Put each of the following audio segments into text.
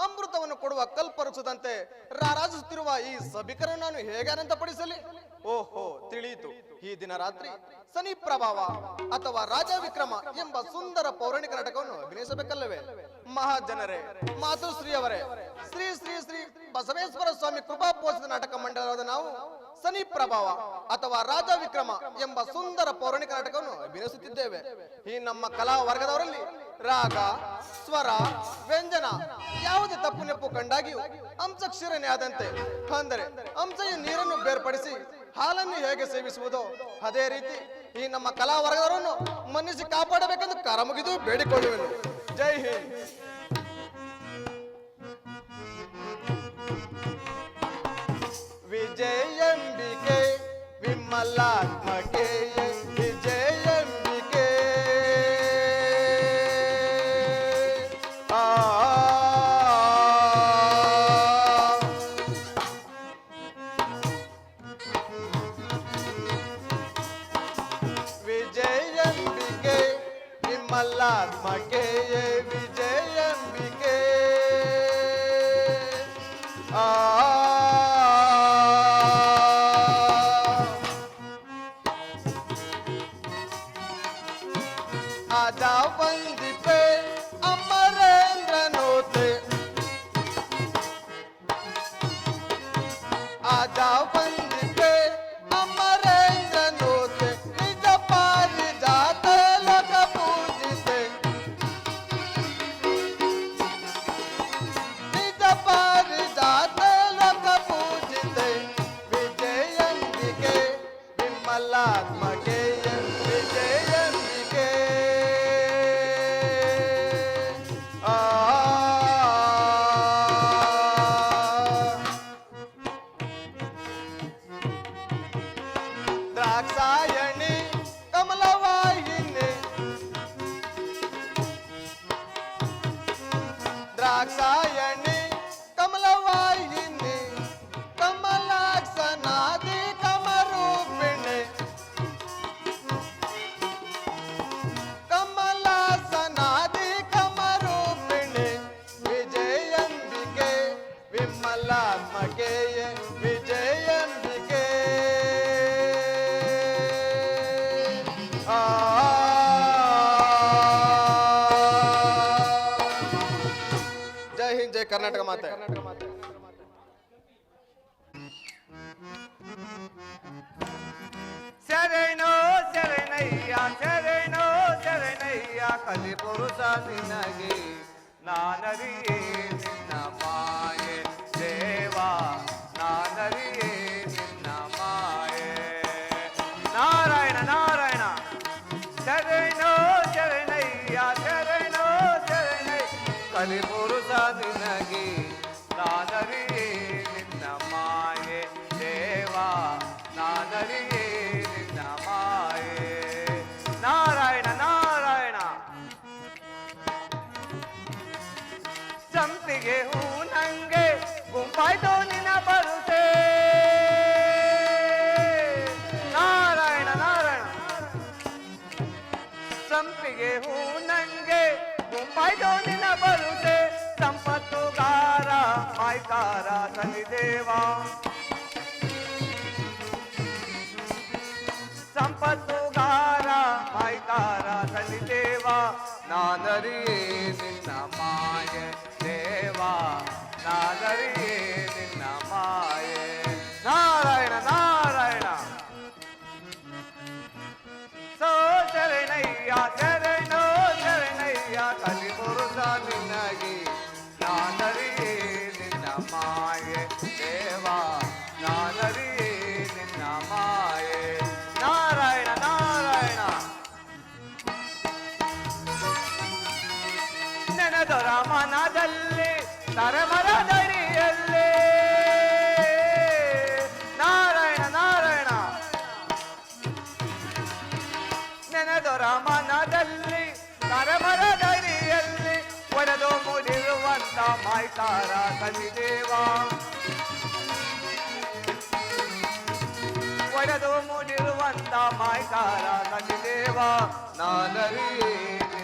ಅಮೃತವನ್ನು ಕೊಡುವ ಕಲ್ಪರಿಸದಂತೆ ರಾರಾಜಿಸುತ್ತಿರುವ ಈ ಸಭಿಕರನ್ನು ನಾನು ಹೇಗೆ ಅನಂತಪಡಿಸಲಿ? ಓಹೋ, ತಿಳಿಯಿತು. ಈ ದಿನ ರಾತ್ರಿ ಸನಿ ಪ್ರಭಾವ ಅಥವಾ ರಾಜ ವಿಕ್ರಮ ಎಂಬ ಸುಂದರ ಪೌರಾಣಿಕ ನಾಟಕವನ್ನು ಅಭಿನಯಿಸಬೇಕಲ್ಲವೇ? ಮಹಾಜನರೇ ಮಾತುಶ್ರೀ ಅವರೇ ಶ್ರೀ ಶ್ರೀ ಶ್ರೀ ಬಸವೇಶ್ವರ ಸ್ವಾಮಿ ಕೃಪಾ ಪೋಷಿತ ನಾಟಕ ಮಂಡಲವಾದ ನಾವು ಸನಿ ಪ್ರಭಾವ ಅಥವಾ ರಾಜ ವಿಕ್ರಮ ಎಂಬ ಸುಂದರ ಪೌರಾಣಿಕ ನಾಟಕವನ್ನು ಅಭಿನಯಿಸುತ್ತಿದ್ದೇವೆ. ಈ ನಮ್ಮ ಕಲಾ ವರ್ಗದವರಲ್ಲಿ ರಾಗ, ಸ್ವರ, ವ್ಯಂಜನ, ಯಾವುದೇ ತಪ್ಪು ನೆಪ್ಪು ಕಂಡಾಗಿಯೂ ಅಂಶ ಕ್ಷೀರನೆ ಆದಂತೆ, ಅಂದರೆ ಅಂಶೆಯ ನೀರನ್ನು ಬೇರ್ಪಡಿಸಿ ಹಾಲನ್ನು ಹೇಗೆ ಸೇವಿಸುವುದೋ ಅದೇ ರೀತಿ ಈ ನಮ್ಮ ಕಲಾವರ್ಗರನ್ನು ಮನ್ನಿಸಿ ಕಾಪಾಡಬೇಕೆಂದು ಕರಮುಗಿದು ಬೇಡಿಕೊಳ್ಳುವೆನು. ಜೈ ಹಿಂದ್. ವಿಜಯಂಬಿಕೆ ವಿಮಲಾತ್ಮಕೆ శరణో శరణయ్యా శరణో శరణయ్యా కలి పురుష నినగే నానరియే સહાયકારા શનિદેવા तारा देवा? वडदो मुनिर्वंता माय तारा देवा? नानरी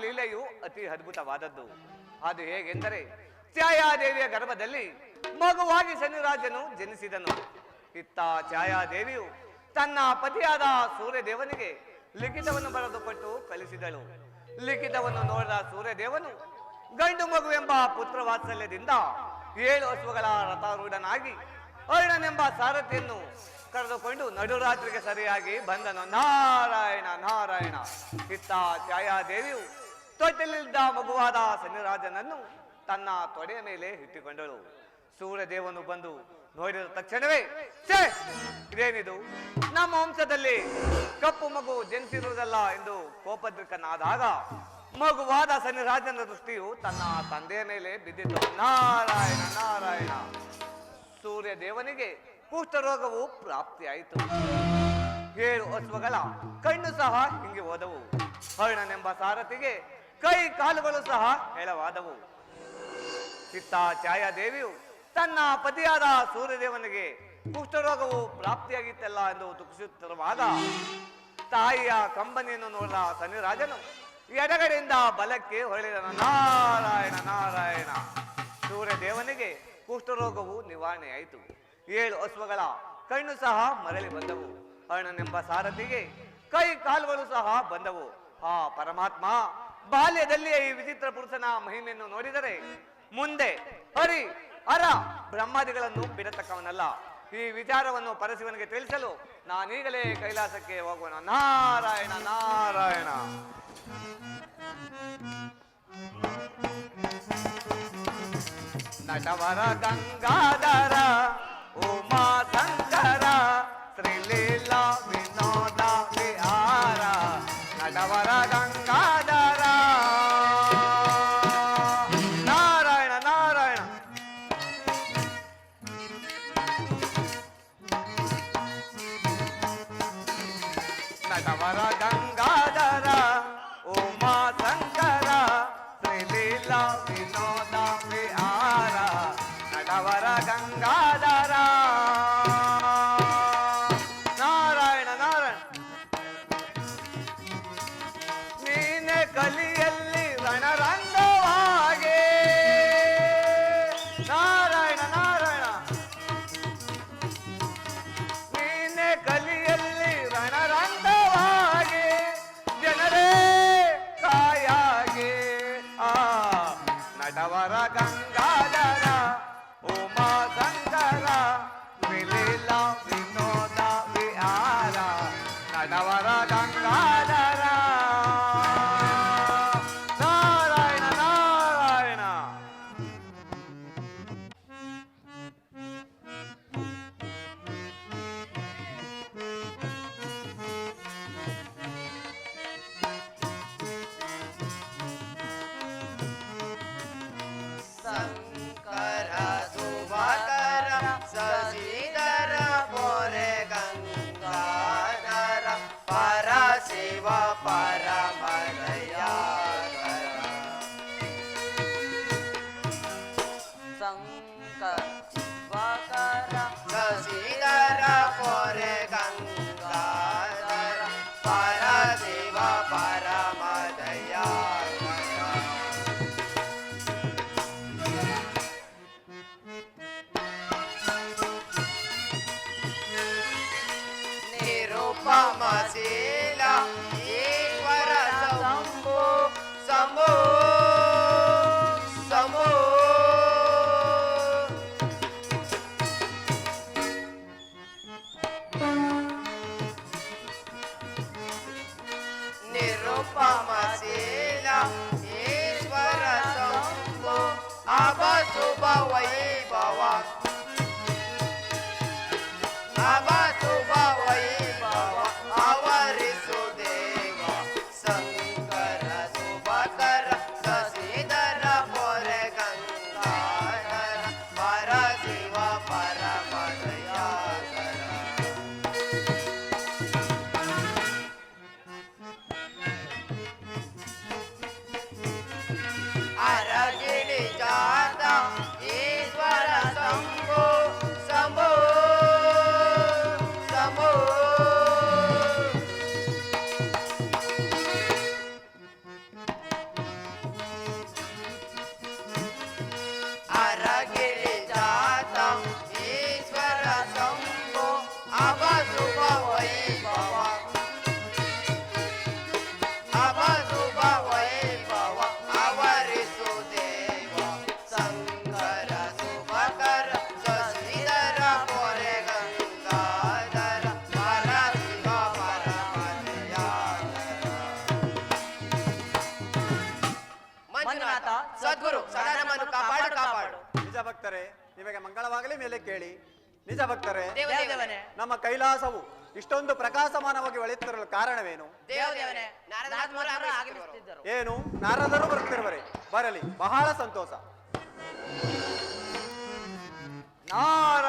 ಲೀಲೆಯು ಅತಿ ಅದ್ಭುತವಾದದ್ದು. ಅದು ಹೇಗೆಂದರೆ, ಛಾಯಾದೇವಿಯ ಗರ್ಭದಲ್ಲಿ ಮಗುವಾಗಿ ಶನಿರಾಜನು ಜನಿಸಿದನು. ಇತ್ತ ಛಾಯಾದೇವಿಯು ತನ್ನ ಪತಿಯಾದ ಸೂರ್ಯದೇವನಿಗೆ ಲಿಖಿತವನ್ನು ಬರೆದುಕೊಟ್ಟು ಕಲಿಸಿದಳು. ಲಿಖಿತವನ್ನು ನೋಡಿದ ಸೂರ್ಯದೇವನು, ಗಂಡು ಮಗುವೆಂಬ ಪುತ್ರ ವಾತ್ಸಲ್ಯದಿಂದ ಏಳು ಹಸುಗಳ ರಥಾರೂಢನಾಗಿ ಅರುಣನೆಂಬ ಸಾರಥಿಯನ್ನು ಕರೆದುಕೊಂಡು ನಡುರಾತ್ರಿಗೆ ಸರಿಯಾಗಿ ಬಂದನು. ನಾರಾಯಣ ನಾರಾಯಣ. ಇತ್ತ ಛಾಯಾದೇವಿಯು ತೊಟ್ಟಲಿದ್ದ ಮಗುವಾದ ಶನಿರಾಜನನ್ನು ತನ್ನ ತೊಡೆಯ ಮೇಲೆ ಇಟ್ಟುಕೊಂಡಳು. ಸೂರ್ಯದೇವನು ಬಂದು ನೋಡಿದ ತಕ್ಷಣವೇ ಇದೇನಿದು? ನಮ್ಮ ವಂಶದಲ್ಲಿ ಕಪ್ಪು ಮಗು ಜನಿಸಿರುವುದಲ್ಲ ಎಂದು ಕೋಪದ್ರಿಕನಾದಾಗ ಮಗುವಾದ ಶನಿರಾಜನ ದೃಷ್ಟಿಯು ತನ್ನ ತಂದೆಯ ಮೇಲೆ ಬಿದ್ದಿತು. ನಾರಾಯಣ ನಾರಾಯಣ! ಸೂರ್ಯ ದೇವನಿಗೆ ಕುಷ್ಠರೋಗವು ಪ್ರಾಪ್ತಿಯಾಯಿತು. ಏಳು ಅಶ್ವಗಳ ಕಣ್ಣು ಸಹ ಹಿಂಗೆ ಹೋದವು. ಹರ್ಣನೆಂಬ ಸಾರಥಿಗೆ ಕೈ ಕಾಲುಗಳು ಸಹ ಹೇಳವಾದವು ಚಿತ್ತ ಛಾಯಾದೇವಿಯು ತನ್ನ ಪತಿಯಾದ ಸೂರ್ಯದೇವನಿಗೆ ಕುಷ್ಠರೋಗವು ಪ್ರಾಪ್ತಿಯಾಗಿತ್ತಲ್ಲ ಎಂದು ದುಃಖಿಸುತ್ತಿರುವಾಗ ತಾಯಿಯ ಕಂಬನಿಯನ್ನು ನೋಡಿದ ಸನಿರಾಜನು ಎಡಗಡೆಯಿಂದ ಬಲಕ್ಕೆ ಹೊರಳಿದನು ನಾರಾಯಣ ನಾರಾಯಣ, ಸೂರ್ಯದೇವನಿಗೆ ಕುಷ್ಠರೋಗವು ನಿವಾರಣೆಯಾಯಿತು. ಏಳು ಅಶ್ವಗಳ ಕಣ್ಣು ಸಹ ಮರಳಿ ಬಂದವು. ಅರ್ಣನೆಂಬ ಸಾರಥಿಗೆ ಕೈ ಕಾಲುಗಳು ಸಹ ಬಂದವು. ಆ ಪರಮಾತ್ಮ ಬಾಲ್ಯದಲ್ಲಿಯೇ ಈ ವಿಚಿತ್ರ ಪುರುಷನ ಮಹಿಮೆಯನ್ನು ನೋಡಿದರೆ ಮುಂದೆ ಹರಿ, ಹರ ಬ್ರಹ್ಮಾದಿಗಳನ್ನು ಬಿಡತಕ್ಕವನಲ್ಲ. ಈ ವಿಚಾರವನ್ನು ಪರಶಿವನಿಗೆ ತಿಳಿಸಲು ನಾನೀಗಲೇ ಕೈಲಾಸಕ್ಕೆ ಹೋಗೋಣ ನಾರಾಯಣ ನಾರಾಯಣ. ನಟವರ ಗಂಗಾಧರ, ಉಮಾ ನಟವರ ಗಂಗಾಧರ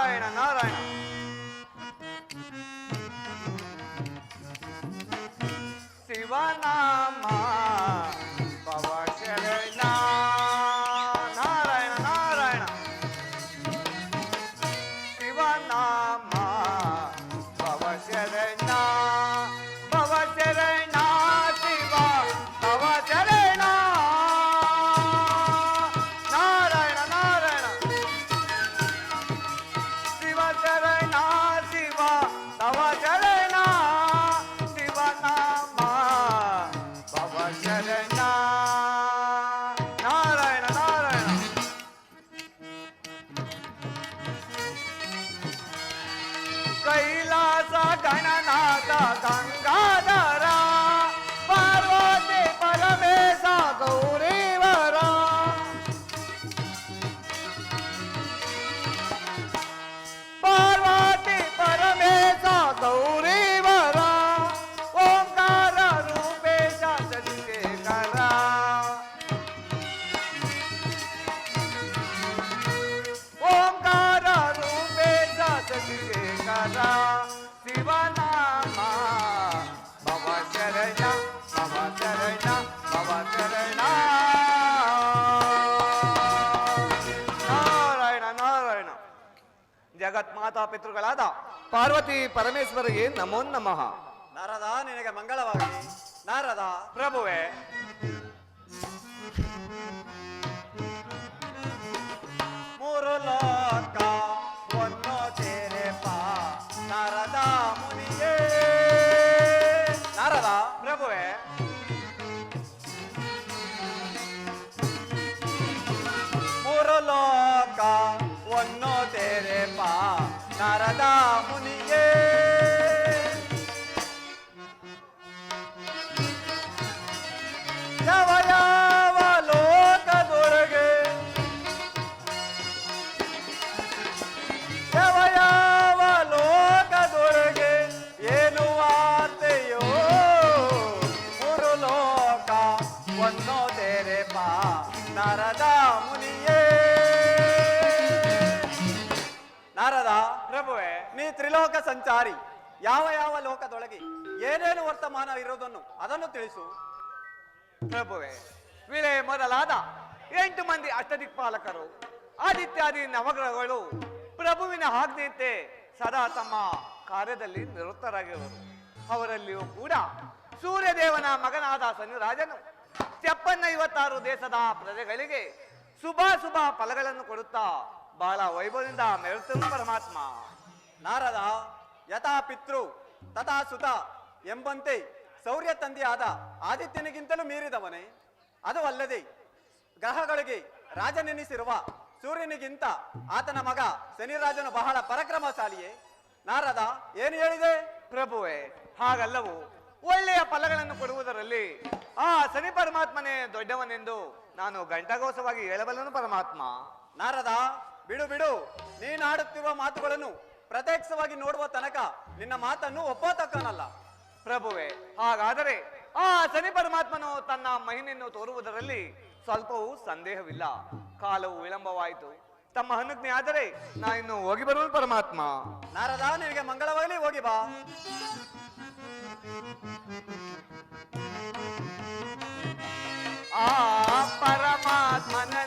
ನಾರಾಯಣ ನಾರಾಯಣ ಶಿವನಾಮ ಪವ ಪಿತೃಗಳಾದ ಪಾರ್ವತಿ ಪರಮೇಶ್ವರಿಗೆ ನಮೋ ನಮಃ. ನಾರದ ನಿನಗೆ ಮಂಗಳವಾಗಲಿ. ನಾರದ ಪ್ರಭುವೆ. ಕಾರ್ಯದಲ್ಲಿ ನಿರತರಾಗಿರುವರು ಅವರಲ್ಲಿಯೂ ಕೂಡ ಸೂರ್ಯದೇವನ ಮಗನಾದ ಶನಿರಾಜನು ತೆಪ್ಪನ್ನೈವತ್ತಾರು ದೇಶದ ಪ್ರಜೆಗಳಿಗೆ ಶುಭ ಶುಭ ಫಲಗಳನ್ನು ಕೊಡುತ್ತಾ ಬಹಳ ವೈಭವದಿಂದ ಮೆರೆತನು ಪರಮಾತ್ಮ, ನಾರದ ಯಥಾ ಪಿತೃ ತಥಾ ಸುತ ಎಂಬಂತೆ ಶೌರ್ಯ ತಂದೆಯಾದ ಆದಿತ್ಯನಿಗಿಂತಲೂ ಮೀರಿದವನೇ. ಅದು ಅಲ್ಲದೆ ಗ್ರಹಗಳಿಗೆ ರಾಜನೆನಿಸಿರುವ ಸೂರ್ಯನಿಗಿಂತ ಆತನ ಮಗ ಶನಿರಾಜನು ಬಹಳ ಪರಾಕ್ರಮಶಾಲಿಯೇ. ನಾರದ ಏನು ಹೇಳಿದೆ? ಪ್ರಭುವೆ, ಹಾಗಲ್ಲವು, ಒಳ್ಳೆಯ ಫಲಗಳನ್ನು ಕೊಡುವುದರಲ್ಲಿ ಆ ಶನಿ ಪರಮಾತ್ಮನೇ ದೊಡ್ಡವನೆಂದು ನಾನು ಗಂಟಗೋಸವಾಗಿ ಹೇಳಬಲ್ಲನು ಪರಮಾತ್ಮ. ನಾರದ, ಬಿಡು ಬಿಡು ನೀನಾಡುತ್ತಿರುವ ಮಾತುಗಳನ್ನು ಪ್ರತ್ಯಕ್ಷವಾಗಿ ನೋಡುವ ತನಕ ನಿನ್ನ ಮಾತನ್ನು ಒಪ್ಪತಕ್ಕನಲ್ಲ. ಪ್ರಭುವೆ, ಹಾಗಾದರೆ ಆ ಶನಿ ಪರಮಾತ್ಮನು ತನ್ನ ಮಹಿಮೆಯನ್ನು ತೋರುವುದರಲ್ಲಿ ಸ್ವಲ್ಪವೂ ಸಂದೇಹವಿಲ್ಲ. ಕಾಲವು ವಿಳಂಬವಾಯಿತು. ತಮ್ಮ ಹನುಜ್ಞೆ ಆದರೆ ನಾ ಇನ್ನು ಹೋಗಿ ಬರುವುದು ಪರಮಾತ್ಮ. ನಾರದ ನಿನಗೆ ಮಂಗಳವಾಗಲಿ ಹೋಗಿ ಬಾ. ಆ ಪರಮಾತ್ಮನೇ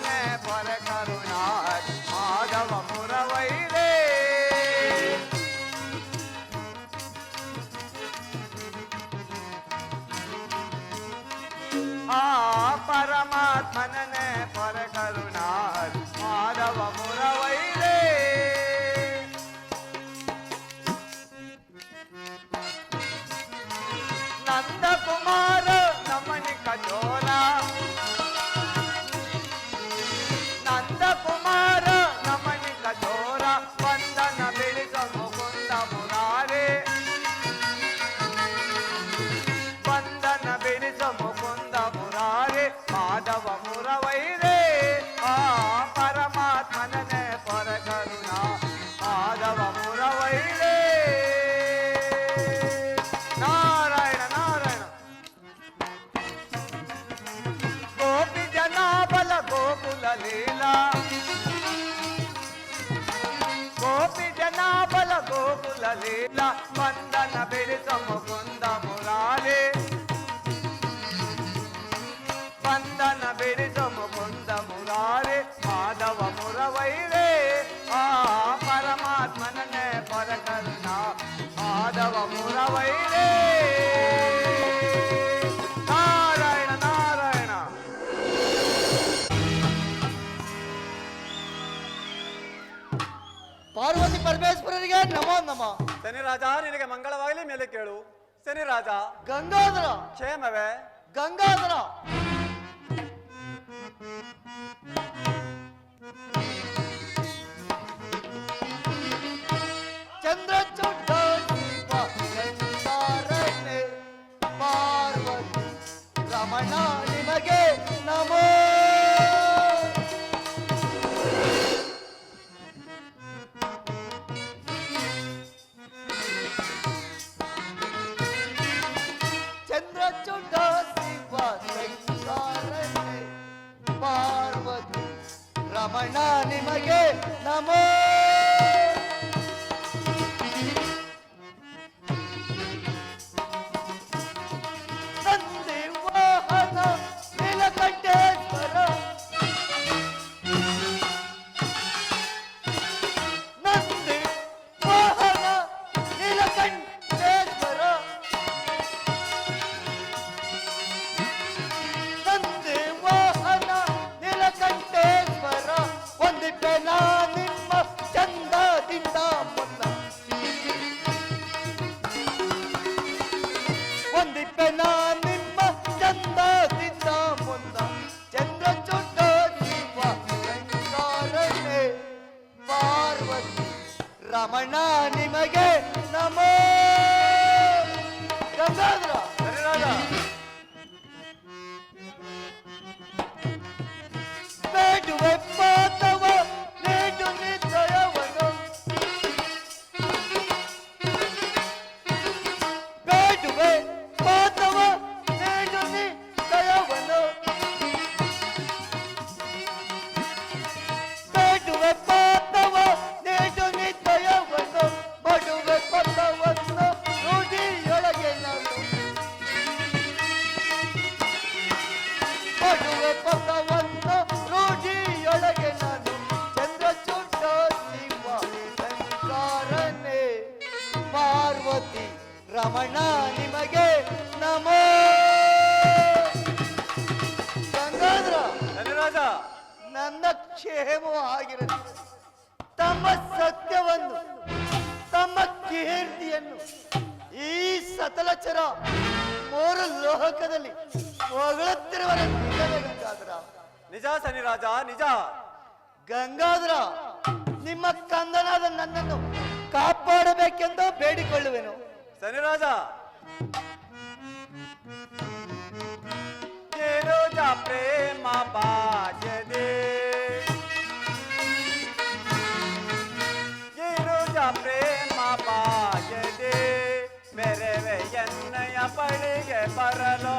ಮೆರವೆ ಎನ್ನಯ ಬಳಿಗೆ ಬರಲು.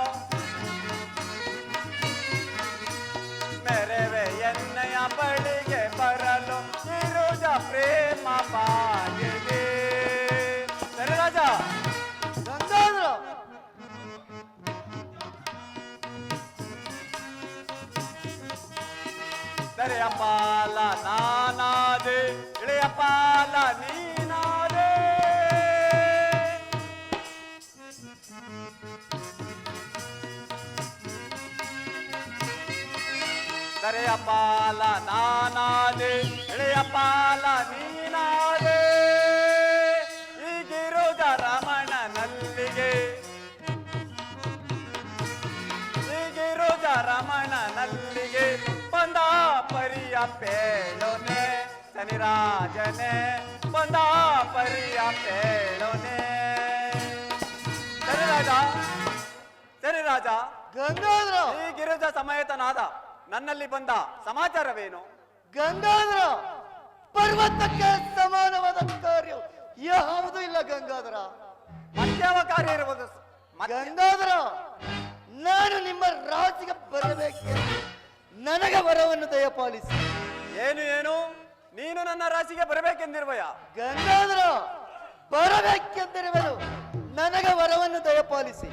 ಮೆರವೆ ಎನ್ನಯ ಬಳಿಗೆ ಬರಲು. ಇರುಜ ಪ್ರೇಮ ಬಾಜದೆ ದರೆಯ ಪಾಲ ನಾನಾದೆ ಇಳೆಯ ಪಾಲ ನೀನಾದೆ. ಈಗಿರುದ ರಮಣನಲ್ಲಿಗೆ. ಈಗಿರುದ ರಮಣನಲ್ಲಿಗೆ ಬಂದ ಪರಿಯ ಪೇಳೋನೆ ಶನಿರಾಜನೆ ಬಂದ ಪರಿಯ ಪೇಳೊನೆ. ಶನಿರಾಜ ಶನಿರಾಜ ಗಂಗಾಧರ! ಈ ಗಿರಿಜ ಸಮೇತನಾದ ನನ್ನಲ್ಲಿ ಬಂದ ಸಮಾಚಾರವೇನು? ಗಂಗಾಧರ ಪರ್ವತಕ್ಕೆ ಸಮಾನವಾದ ಕಾರ್ಯ. ಯಾವುದು ಇಲ್ಲ ಗಂಗಾಧರ. ಮತ್ಯಾವ ಕಾರ್ಯ ಇರಬಹುದು ಗಂಗಾಧರ ನಾನು ನಿಮ್ಮ ರಾಜ್ಯಕ್ಕೆ ಬರಬೇಕು. ನನಗೆ ವರವನ್ನು ದಯಪಾಲಿಸಿ. ಏನು ಏನು? ನೀನು ನನ್ನ ರಾಶಿಗೆ ಬರಬೇಕೆಂದಿರುವಯ? ಗಂಗಾಧರ ಬರಬೇಕೆಂದಿರುವನು. ನನಗೆ ವರವನ್ನು ದಯಪಾಲಿಸಿ.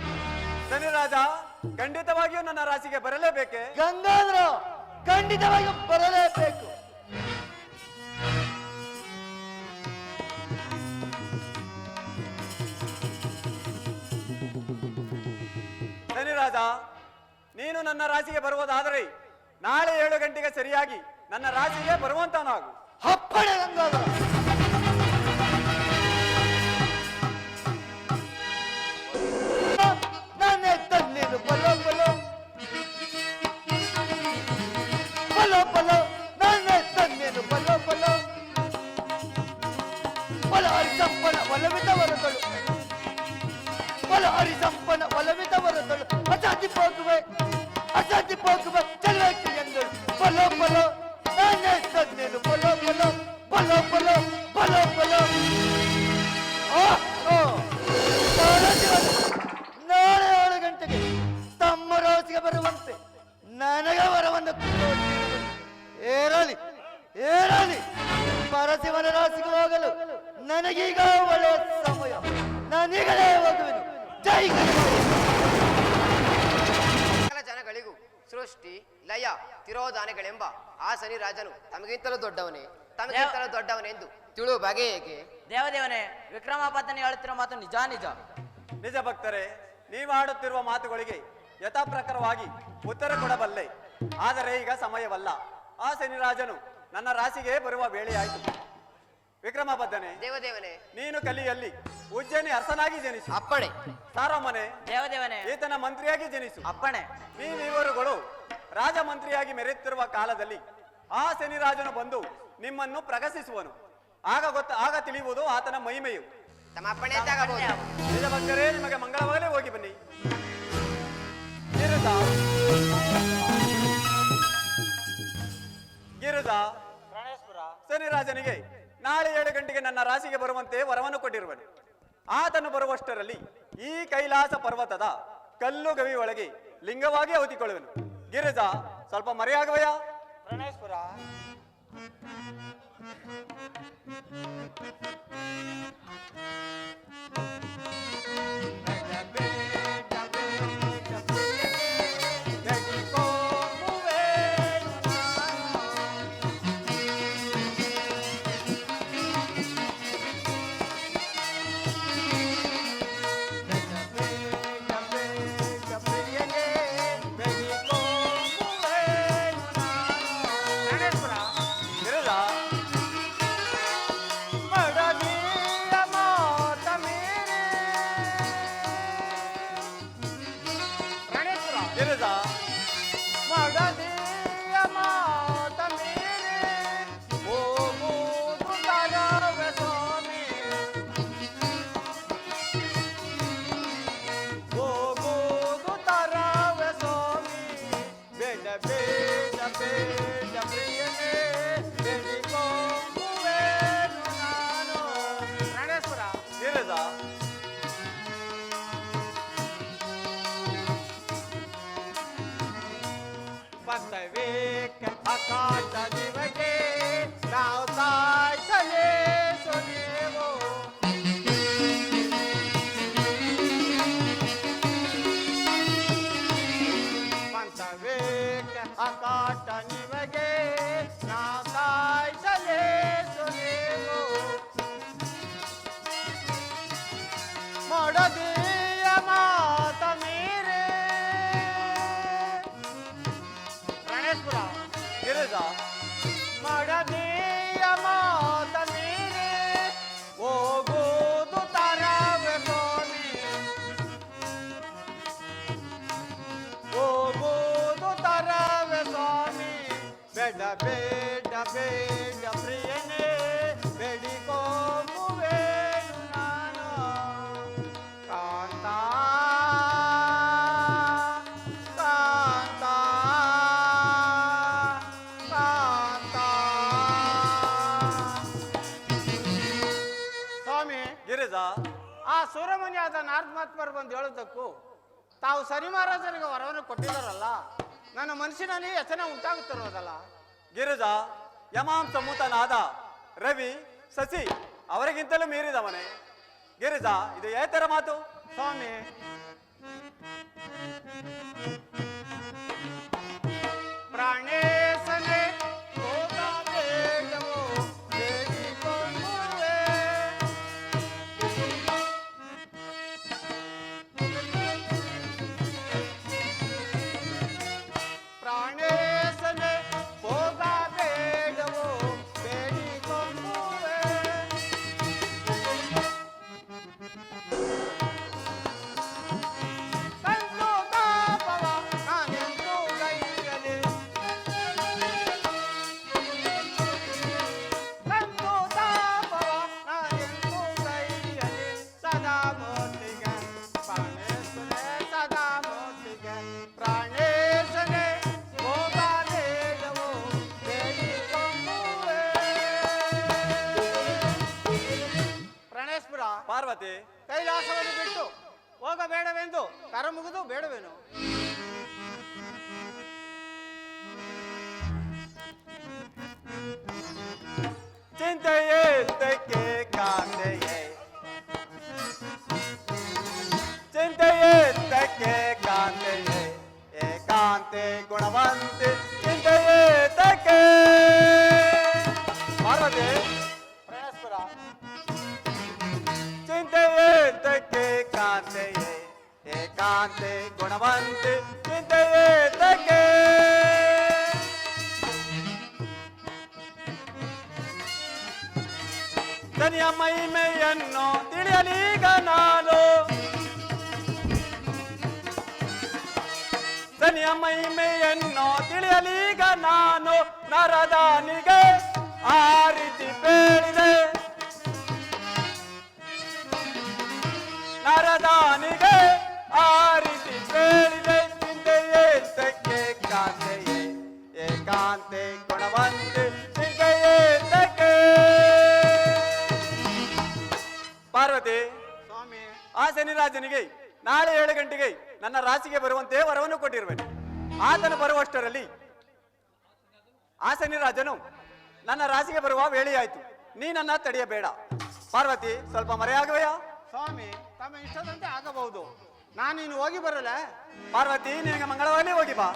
ಶನಿರಾಜ ಖಂಡಿತವಾಗಿಯೂ ನನ್ನ ರಾಶಿಗೆ ಬರಲೇಬೇಕೆ? ಗಂಗಾಧರ ಖಂಡಿತವಾಗಿ ಬರಲೇಬೇಕು. ಧನಿರಾಜ ನೀನು ನನ್ನ ರಾಶಿಗೆ ಬರುವುದಾದರೆ ನಾಳೆ ಏಳು ಗಂಟೆಗೆ ಸರಿಯಾಗಿ ನನ್ನ ರಾಶಿಗೆ ಬರುವಂತನಾಗು ಹಪ್ಪಳೆ ಗಂಗಾಧರ. பல அரிசம்பன வளவிதவர்கள் அசாதி போக்குவே அசாதி போக்குவே. ನನಗೆ ವರವನ್ನು. ಏರಲಿ ಏರಲಿ. ಪರಸಿವನ ರಾಶಿಗೆ ಹೋಗಲು ನನಗೀಗ ಒಳ್ಳೆಯ ಸಮಯ. ನಾನೀಗಲೇ ಹೋಗುವೆನು. ಜೈ ಸಕಲ ಜನಗಳಿಗೂ ಸೃಷ್ಟಿ ಲಯ ತಿರೋಧಾನೆಗಳೆಂಬ ಆ ಸನಿ ರಾಜನು ತಮಗಿಂತಲೂ ದೊಡ್ಡವನೇ ತಮಗಿಂತಲೂ ದೊಡ್ಡವನೆಂದು ತಿಳು ಬಗೆ ಹೇಗೆ? ದೇವದೇವನೇ ವಿಕ್ರಮಾಪತ್ತನೆ ಹೇಳುತ್ತಿರುವ ಮಾತು ನಿಜ ನಿಜ. ನಿಜ ಭಕ್ತರೇ ನೀವು ಆಡುತ್ತಿರುವ ಮಾತುಗಳಿಗೆ ಯಥಾಪ್ರಕಾರವಾಗಿ ಉತ್ತರ ಕೊಡಬಲ್ಲೆ. ಆದರೆ ಈಗ ಸಮಯವಲ್ಲ. ಆ ಶನಿರಾಜನು ನನ್ನ ರಾಶಿಗೆ ಬರುವ ವೇಳೆಯಾಯಿತು ವಿಕ್ರಮಬದ್ಧನೆ ದೇವದೇವನೇ. ನೀನು ಕಲಿಯಲ್ಲಿ ಉಜ್ಜನಿ ಅರಸನಾಗಿ ಜನಿಸು. ಅಪ್ಪಣೆ. ಸಾರಮ್ಮನೆ ದೇವದೇವನೇ. ಈತನ ಮಂತ್ರಿಯಾಗಿ ಜನಿಸು. ಅಪ್ಪಣೆ. ನೀವಿವರುಗಳು ರಾಜಮಂತ್ರಿಯಾಗಿ ಮೆರೆಯುತ್ತಿರುವ ಕಾಲದಲ್ಲಿ ಆ ಶನಿರಾಜನು ಬಂದು ನಿಮ್ಮನ್ನು ಪ್ರಕಟಿಸುವನು. ಆಗ ಗೊತ್ತ ಆಗ ತಿಳಿಯುವುದು ಆತನ ಮಹಿಮೆಯು. ತಮ್ಮ ಅಪ್ಪಣೆ ತಗಬಹುದು ನಿಜ ಭಕ್ತರೇ ನಿಮಗೆ ಮಂಗಳವಾಗಲೇ ಹೋಗಿ ಬನ್ನಿ. ಗಿರಿಜಾ ಗಿರಿಜಾ ಶನಿರಾಜನಿಗೆ ನಾಳೆ ಏಳು ಗಂಟೆಗೆ ನನ್ನ ರಾಶಿಗೆ ಬರುವಂತೆ ವರವನ್ನು ಕೊಟ್ಟಿರುವನು. ಆತನು ಬರುವಷ್ಟರಲ್ಲಿ ಈ ಕೈಲಾಸ ಪರ್ವತದ ಕಲ್ಲು ಗವಿಯೊಳಗೆ ಒಳಗೆ ಲಿಂಗವಾಗಿ ಅವತಿಕೊಳ್ಳುವನು ಗಿರಿಜಾ ಸ್ವಲ್ಪ ಮರೆಯಾಗುವೆಯ? ಗಿರಿಜಾ ಸರಿ ಮಹಾರಾಜನಿಗೆ ವರವನ್ನು ಕೊಟ್ಟಿದ್ದಾರಲ್ಲ ನನ್ನ ಮನಸ್ಸಿನಲ್ಲಿ ಯಚನೆ ಉಂಟಾಗುತ್ತಿರುವುದಲ್ಲ ಗಿರಿಜ ಯಮಾಂಸ ಸಮೂತನಾದ ರವಿ ಸಸಿ ಅವರಿಗಿಂತಲೂ ಮೀರಿದವನೇ. ಗಿರಿಜ ಇದು ಏತರ ಮಾತು? ಸ್ವಾಮಿ. ಪಾರ್ವತಿ ಕೈಲಾಸವನ್ನು ಬಿಟ್ಟು ಹೋಗಬೇಡವೆಂದು ಕರ ಮುಗಿದು ಬೇಡವೇನು? ಚಿಂತೆಯೇ ತೆಕ್ಕೆ ಕಾಂತೆಯೇ? ಚಿಂತೆಯೇ ತೆಕ್ಕೆ ಕಾಂತೆಯೇ? ಏಕಾಂತೆ ಗುಣವಂತೆ ಏಕಾಂತೆ ಗುಣವಂತೆ ಚಿಂತೆಯೇ ತೆಕ್ಕೆ ದನಿಯ ಮಹಿಮೆಯನ್ನು ತಿಳಿಯಲೀಗ ನಾನು ದನಿಯ ಮಹಿಮೆಯನ್ನು ತಿಳಿಯಲೀಗ ನಾನು ನರದಾನಿಗೆ ಆ ರೀತಿ ಬೇಡಿದೆ ಗುಣವಂತೆ ಪಾರ್ವತಿ ಸ್ವಾಮಿ. ಆ ಶನಿರಾಜನಿಗೆ ನಾಳೆ ಏಳು ಗಂಟೆಗೆ ನನ್ನ ರಾಶಿಗೆ ಬರುವಂತೆ ವರವನ್ನು ಕೊಟ್ಟಿರುವೆನು. ಆತನು ಬರುವಷ್ಟರಲ್ಲಿ ಆ ಶನಿರಾಜನು ನನ್ನ ರಾಶಿಗೆ ಬರುವ ವೇಳೆಯಾಯಿತು ನೀ ನನ್ನ ತಡೆಯಬೇಡ. ಪಾರ್ವತಿ ಸ್ವಲ್ಪ ಮರೆಯಾಗುವೆಯಾ? ಸ್ವಾಮಿ ತಮ್ಮ ಇಷ್ಟದಂತೆ ಆಗಬಹುದು. ನಾನು ನೀನು ಹೋಗಿ ಬರಲ್ಲ ಪಾರ್ವತಿ ನಿನಗೆ ಮಂಗಳವಾರನೇ ಹೋಗಿ ಬಾ.